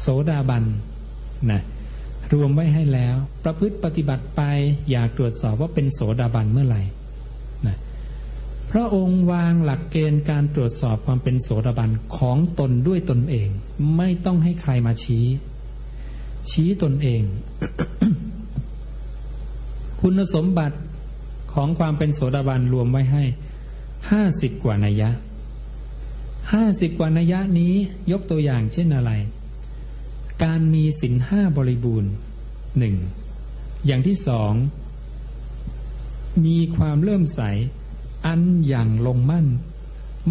โสดาบันนะรวมไว้ให้แล้ว ประพฤติปฏิบัติไปอยากตรวจสอบว่าเป็นโสดาบันเมื่อไหร่นะพระองค์วางหลักเกณฑ์การตรวจสอบความเป็นโสดาบันของตนด้วยตนเอง ไม่ต้องให้ใครมาชี้ ชี้ตนเอง คุณสมบัติของความเป็นโสดาบันรวมไว้ให้ห้าสิบกว่านัยยะห้าสิบกว่านัยยะนี้ยกตัวอย่างเช่นอะไร การมีสินห้าบริบูรณ์หนึ่งอย่างที่สองมีความเริ่มใส อันอย่างลงมั่น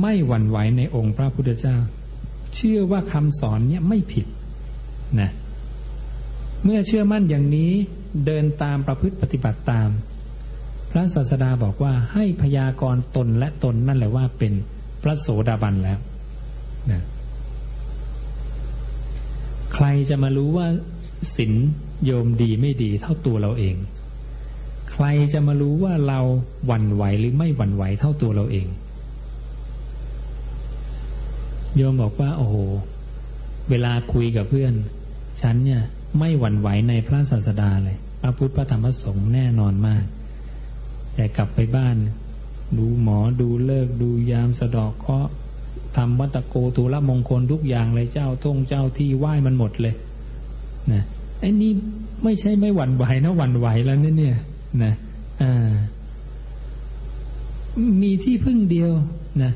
ไม่หวั่นไหวในองค์พระพุทธเจ้า เชื่อว่าคำสอนเนี่ยไม่ผิดนะเมื่อเชื่อมั่นอย่างนี้เดินตามประพฤติปฏิบัติตาม พระศาสดาบอกว่าให้พยากรณ์ตนและตนนั่นแหละว่าเป็นพระโสดาบันแล้วนะ ใครจะมารู้ว่าศีลโยมดีไม่ดีเท่าตัวเราเอง ใครจะมารู้ว่าเราหวั่นไหวหรือไม่หวั่นไหวเท่าตัวเราเอง โยมบอกว่า โอ้โห เวลาคุยกับเพื่อน ฉันเนี่ยไม่หวั่นไหวในพระศาสดาเลย พระพุทธพระธรรมพระสงฆ์แน่นอนมาก แต่กลับไปบ้าน ดูหมอดูเลิกดูยามสะดอกเคราะห์ ทำวัตโกตุละมงคลทุกอย่างเลยเจ้าทงเจ้าที่ไหว้มันหมดเลยนะไอ้นี่ไม่ใช่ไม่หวั่นไหวนะหวั่นไหวแล้วเนี่ยเนี่ยนะอ่ามีที่พึ่งเดียวนะ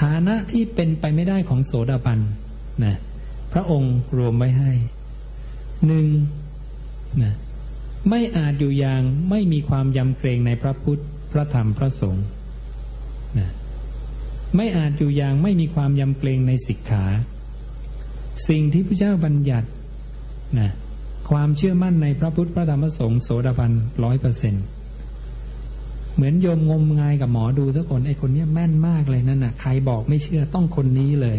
ฐานะที่เป็นไปไม่ได้ของโสดาบันนะพระองค์รวมไว้ให้หนึ่งนะไม่อาจอยู่อย่างไม่มีความยำเกรงในพระพุทธ พระธรรมพระสงฆ์นะ ไม่อาจอยู่อย่างไม่มีความยำเกรงในสิกขา สิ่งที่พระเจ้าบัญญัตินะความเชื่อมั่นในพระพุทธพระธรรมพระสงฆ์โสดาบันร้อยเปอร์เซ็นเหมือนโยมงมงายกับหมอดูสักคนไอ้คนนี้แม่นมากเลยนั่นน่ะ ใครบอกไม่เชื่อต้องคนนี้เลย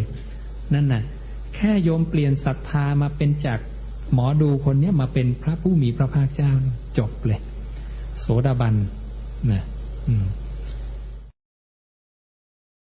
นั่นน่ะ แค่โยมเปลี่ยนศรัทธามาเป็นจากหมอดูคนนี้มาเป็นพระผู้มีพระภาคเจ้าจบเลย โสดาบันนะอืม